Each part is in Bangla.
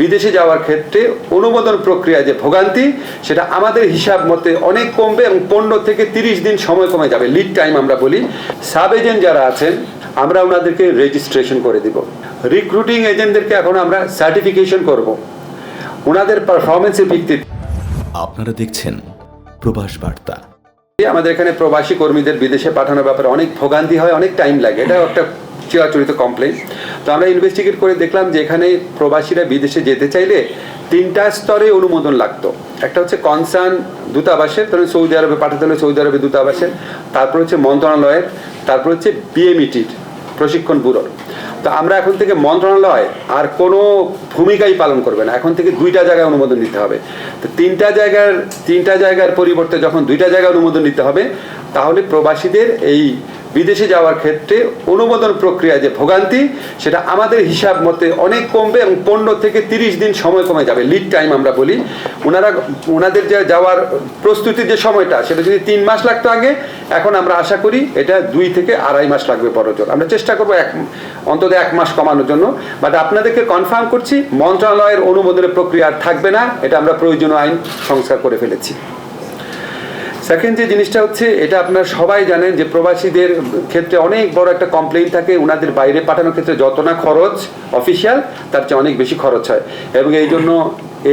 বিদেশে যাওয়ার ক্ষেত্রে অনুমোদন প্রক্রিয়া যে ভোগান্তি সেটা আমাদের হিসাব মতে অনেক কমবে এবং পনেরো থেকে তিরিশ দিন সময় কমে যাবে। লিড টাইম আমরা বলি। সাব এজেন্ট যারা আছেন আমরা ওনাদেরকে রেজিস্ট্রেশন করে দিব। রিক্রুটিং এজেন্টদেরকে এখন আমরা সার্টিফিকেশন করব। ওনাদের পারফরমেন্সের ভিত্তিতে। আপনারা দেখছেন প্রবাস বার্তা। আমাদের এখানে প্রবাসী কর্মীদের বিদেশে পাঠানোর ব্যাপারে অনেক ভোগান্তি হয় অনেক টাইম লাগে। এটা একটা চিরাচরিত কমপ্লেন তো আমরা ইনভেস্টিগেট করে দেখলাম যে এখানে প্রবাসীরা বিদেশে যেতে চাইলে তিনটা স্তরে অনুমোদন লাগতো। একটা হচ্ছে কনসার্ন দূতাবাসের ধরুন সৌদি আরবে পাঠাতে হলে সৌদি আরবে দূতাবাসের, তারপর হচ্ছে মন্ত্রণালয়ের, তারপর হচ্ছে বিএমইটির প্রশিক্ষণ ব্যুরোর তো আমরা এখন থেকে মন্ত্রণালয় আর কোনো ভূমিকাই পালন করবে না। এখন থেকে দুইটা জায়গায় অনুমোদন নিতে হবে। তো তিনটা জায়গার তিনটা জায়গার পরিবর্তে যখন দুইটা জায়গায় অনুমোদন নিতে হবে, তাহলে প্রবাসীদের এই বিদেশে যাওয়ার ক্ষেত্রে অনুমোদন প্রক্রিয়া যে ভোগান্তি, সেটা আমাদের হিসাব মতে অনেক কমবে এবং পনেরো থেকে তিরিশ দিন সময় কমে যাবে লিড টাইম আমরা বলি। ওনারা ওনাদের যে যাওয়ার প্রস্তুতির যে সময়টা, সেটা যদি তিন মাস লাগতো আগে, এখন আমরা আশা করি এটা দুই থেকে আড়াই মাস লাগবে বড়জোর আমরা চেষ্টা করব এক, অন্তত এক মাস কমানোর জন্য। বাট আপনাদেরকে কনফার্ম করছি, মন্ত্রণালয়ের অনুমোদনের প্রক্রিয়া আর থাকবে না, এটা আমরা প্রয়োজনীয় আইন সংস্কার করে ফেলেছি। সেকেন্ড যে জিনিসটা হচ্ছে, এটা আপনারা সবাই জানেন যে প্রবাসীদের ক্ষেত্রে অনেক বড় একটা কমপ্লেইন থাকে ওনাদের বাইরে পাঠানোর ক্ষেত্রে যত না খরচ অফিসিয়াল তার চেয়ে অনেক বেশি খরচ হয়। এবং এই জন্য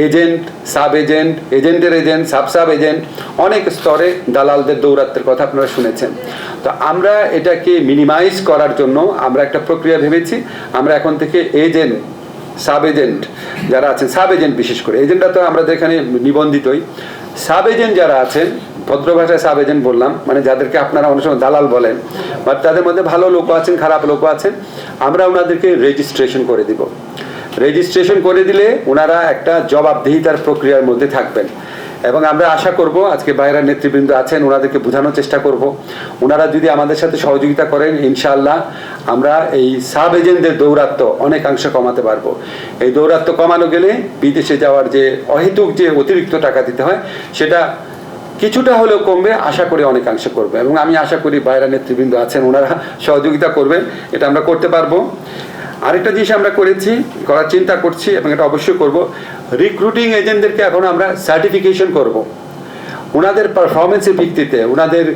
এজেন্ট সাব এজেন্ট এজেন্টের এজেন্ট সাব সাব এজেন্ট অনেক স্তরে দালালদের দৌরাত্মের কথা আপনারা শুনেছেন। তো আমরা এটাকে মিনিমাইজ করার জন্য আমরা একটা প্রক্রিয়া ভেবেছি। আমরা এখন থেকে এজেন্ট সাব এজেন্ট যারা আছেন সাব এজেন্ট বিশেষ করে। এজেন্টরা তো আমাদের এখানে নিবন্ধিতই। সাব এজেন্ট যারা আছেন ভদ্র ভাষায় সাব এজেন্ট বললাম মানে যাদেরকে আপনারা অনেক সময় দালাল বলেন বাট তাদের মধ্যে ভালো লোকও আছেন, খারাপ লোকও আছেন, আমরা ওনাদেরকে রেজিস্ট্রেশন করে দিব। রেজিস্ট্রেশন করে দিলে ওনারা একটা জবাবদিহিতার প্রক্রিয়ার মধ্যে থাকবেন। এবং আমরা আশা করব, আজকে বাইরের নেতৃবৃন্দ আছেন ওনাদেরকে বোঝানোর চেষ্টা করব। ওনারা যদি আমাদের সাথে সহযোগিতা করেন, ইনশাআল্লাহ আমরা এই সাব এজেন্টদের দৌরাত্ম অনেকাংশ কমাতে পারব। এই দৌরাত্ম কমানো গেলে বিদেশে যাওয়ার যে অহেতুক যে অতিরিক্ত টাকা দিতে হয়, সেটা কিছুটা হলেও কমবে, আশা করি অনেকাংশে করবে। এবং আমি আশা করি বাইরা নেতৃবৃন্দ আছেন, ওনারা সহযোগিতা করবেন, এটা আমরা করতে পারব। আরেকটা জিনিস আমরা করেছি, করার চিন্তা করছি এবং এটা অবশ্যই করব রিক্রুটিং এজেন্টদেরকে এখন আমরা সার্টিফিকেশন করব। ওনাদের পারফরমেন্সের ভিত্তিতে, ওনাদের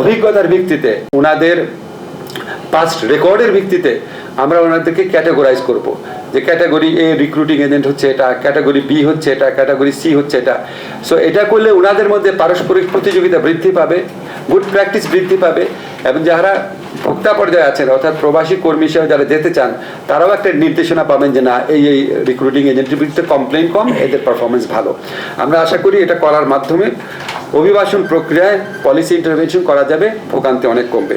অভিজ্ঞতার ভিত্তিতে, ওনাদের পাস্ট রেকর্ডের ভিত্তিতে আমরা ওনাদেরকে ক্যাটাগরাইজ করব যে ক্যাটাগরি এ রিক্রুটিং এজেন্ট হচ্ছে এটা ক্যাটাগরি বি হচ্ছে এটা ক্যাটাগরি সি হচ্ছে এটা। সো এটা করলে ওনাদের মধ্যে পারস্পরিক প্রতিযোগিতা বৃদ্ধি পাবে গুড প্র্যাকটিস বৃদ্ধি পাবে এবং যারা ভোক্তা পর্যায়ে আছেন, অর্থাৎ প্রবাসী কর্মী হিসেবে যারা যেতে চান, তারাও একটা নির্দেশনা পাবেন যে না, এই এই রিক্রুটিং এজেন্টের বিরুদ্ধে কমপ্লেন কম, এদের পারফরমেন্স ভালো। আমরা আশা করি এটা করার মাধ্যমে অভিবাসন প্রক্রিয়ায় পলিসি ইন্টারভেনশন করা যাবে, ভোগান্তি অনেক কমবে।